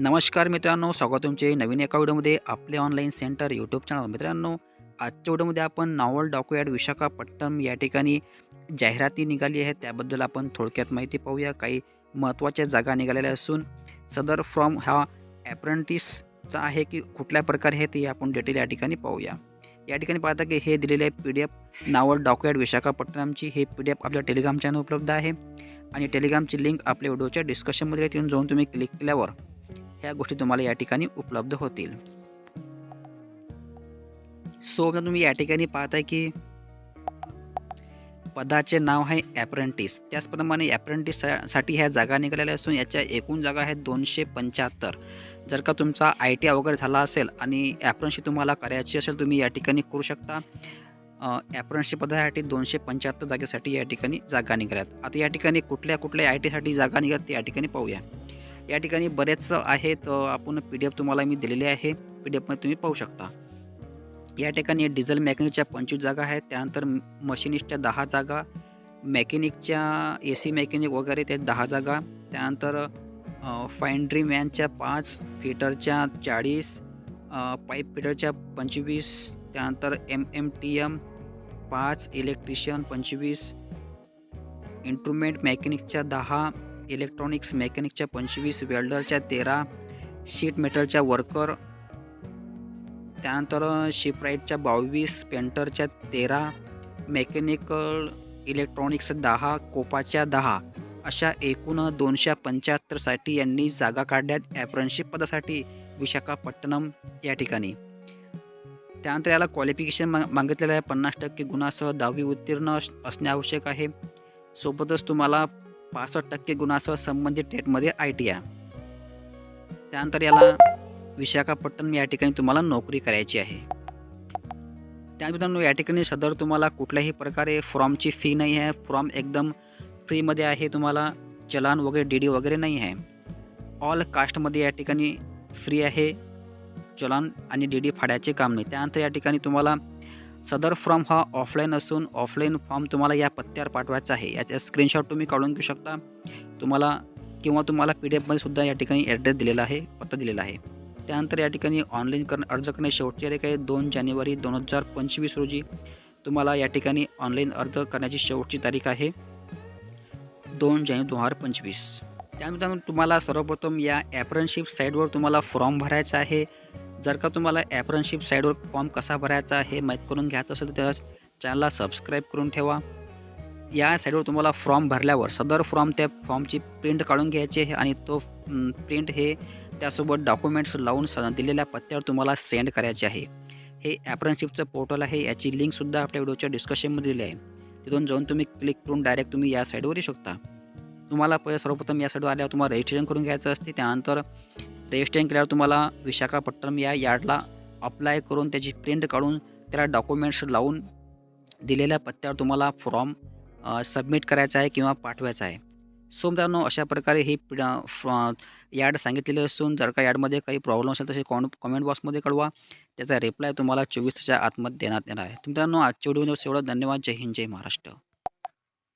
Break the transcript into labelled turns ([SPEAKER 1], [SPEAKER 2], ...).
[SPEAKER 1] नमस्कार मित्रांनो स्वागत तुमचे नवीन एका व्हिडिओमध्ये आपले ऑनलाईन सेंटर यूट्यूब चॅनल मित्रांनो आजच्या व्हिडिओमध्ये आपण नावल डॉक्युयार्ड विशाखापट्टणम या ठिकाणी जाहिराती निघाली आहे. त्याबद्दल आपण थोडक्यात माहिती पाहूया. काही महत्त्वाच्या जागा निघालेल्या असून सदर फ्रॉम हा ॲप्रेंटिसचा आहे की कुठल्या प्रकारे आहे ते आपण डिटेल या ठिकाणी पाहूया. या ठिकाणी पाहता की हे दिलेले आहे P D F naval dockyard विशाखापट्टणमची. हे पी डी एफ आपल्या टेलिग्राम चॅनल उपलब्ध आहे. आणि टेलिग्रामची लिंक आपल्या व्हिडिओच्या डिस्कशनमध्ये येऊन जाऊन तुम्ही क्लिक केल्यावर ह्या गोष्टी तुम्हाला या ठिकाणी उपलब्ध होतील. सो तुम्ही या ठिकाणी पाहताय की पदाचे नाव आहे ॲप्रेंटिस त्याचप्रमाणे ॲप्रेंटिससाठी ह्या जागा निघालेल्या असून याच्या एकूण जागा आहेत दोनशे पंच्याहत्तर. जर का तुमचा आय टी आय वगैरे झाला असेल आणि ॲप्रेंटशिप तुम्हाला करायची असेल तुम्ही या ठिकाणी करू शकता. ॲप्रेंटशिप पदासाठी दोनशे पंच्याहत्तर जागेसाठी या ठिकाणी जागा निघाल्यात. आता या ठिकाणी कुठल्या कुठल्या आय टीसाठी जागा निघाल्यात ते या ठिकाणी पाहूया. या ठिकाणी बरेच आहेत आपण पी डी एफ तुम्हाला मी दिलेले आहे. पी डी एफमध्ये तुम्ही पाहू शकता. या ठिकाणी डिझेल मेकॅनिकच्या पंचवीस जागा आहेत. त्यानंतर मशिनिस्टच्या दहा जागा मेकॅनिकच्या ए सी मेकॅनिक वगैरे ते दहा जागा. त्यानंतर फाइंड्री मॅनच्या पाच फिटरच्या चाळीस पाईप फिटरच्या पंचवीस त्यानंतर एम एम टी एम पाच इलेक्ट्रिशियन पंचवीस इंट्रुमेंट मेकॅनिकच्या दहा इलेक्ट्रॉनिक्स मेकॅनिकच्या पंचवीस वेल्डरच्या तेरा शीट मेटलच्या वर्कर त्यानंतर शिपराईटच्या बावीस पेंटरच्या तेरा मेकॅनिकल इलेक्ट्रॉनिक्स दहा कोपाच्या दहा अशा एकूण दोनशे पंच्याहत्तरसाठी यांनी जागा काढल्यात ॲप्रनशिप पदासाठी विशाखापट्टणम या ठिकाणी. त्यानंतर याला क्वालिफिकेशन मा मागितलेलं आहे पन्नास टक्के गुणासह दहावी उत्तीर्ण असणे आवश्यक आहे. सोबतच तुम्हाला पासष्ट टक्के गुणासह संबंधित टेटमध्ये आय टी आय त्यानंतर याला विशाखापट्टणम या ठिकाणी तुम्हाला नोकरी करायची आहे. त्या मित्रांनो या ठिकाणी सदर तुम्हाला कुठल्याही प्रकारे फॉर्मची फी नाही आहे. फॉर्म एकदम फ्रीमध्ये आहे तुम्हाला चलान वगैरे डी डी वगैरे नाही आहे. ऑल कास्टमध्ये या ठिकाणी फ्री आहे चलान आणि डी डी फाडायचे काम नाही. त्यानंतर या ठिकाणी तुम्हाला सदर फॉर्म हा ऑफलाईन असून ऑफलाईन फॉर्म तुम्हाला या पत्त्यावर पाठवायचा आहे. याचा स्क्रीनशॉट तुम्ही काढून घेऊ शकता. तुम्हाला किंवा तुम्हाला पी डी एफमध्ये सुद्धा या ठिकाणी ॲड्रेस दिलेला आहे पत्ता दिलेला आहे. त्यानंतर या ठिकाणी ऑनलाईन करणं अर्ज करणे शेवटची तारीख आहे दोन जानेवारी दोन हजार पंचवीस रोजी. तुम्हाला या ठिकाणी ऑनलाईन अर्ज करण्याची शेवटची तारीख आहे दोन जानेवारी दोन हजार पंचवीस. त्यानंतर तुम्हाला सर्वप्रथम या ॲपरनशिप साईटवर तुम्हाला फॉर्म भरायचा आहे. जर का तुम्हाला ॲप्रनशिप साईडवर फॉर्म कसा भरायचा हे माहीत करून घ्यायचं असेल तर त्या चॅनलला सबस्क्राईब करून ठेवा. या साईडवर तुम्हाला फॉर्म भरल्यावर सदर फॉर्म त्या फॉर्मची प्रिंट काढून घ्यायची आहे आणि तो प्रिंट हे त्यासोबत डॉक्युमेंट्स लावून स दिलेल्या पत्त्यावर तुम्हाला सेंड करायचे आहे. हे ॲप्रनशिपचं पोर्टल आहे याची लिंकसुद्धा आपल्या व्हिडिओच्या डिस्कशनमध्ये दिली आहे. तिथून जाऊन तुम्ही क्लिक करून डायरेक्ट तुम्ही या साईडवर येऊ शकता. तुम्हाला पहिले सर्वप्रथम या साईडवर आल्यावर तुम्हाला रजिस्ट्रेशन करून घ्यायचं असते. त्यानंतर रजिस्ट्रेशन केल्यावर तुम्हाला विशाखापट्टणम या यार्डला अप्लाय करून त्याची प्रिंट काढून त्याला डॉक्युमेंट्स लावून दिलेल्या पत्त्यावर तुम्हाला फॉर्म सबमिट करायचा आहे किंवा पाठवायचा आहे. सो मित्रांनो अशा प्रकारे ही यार्ड सांगितलेले असून जर का यार्डमध्ये काही प्रॉब्लेम असेल तसे कॉन कमेंट बॉक्समध्ये कळवा त्याचा रिप्लाय तुम्हाला चोवीसच्या आतमध्ये देण्यात येणार आहे. मित्रांनो आजच्या व्हिडिओमध्ये एवढं. धन्यवाद. जय हिंद. जय महाराष्ट्र.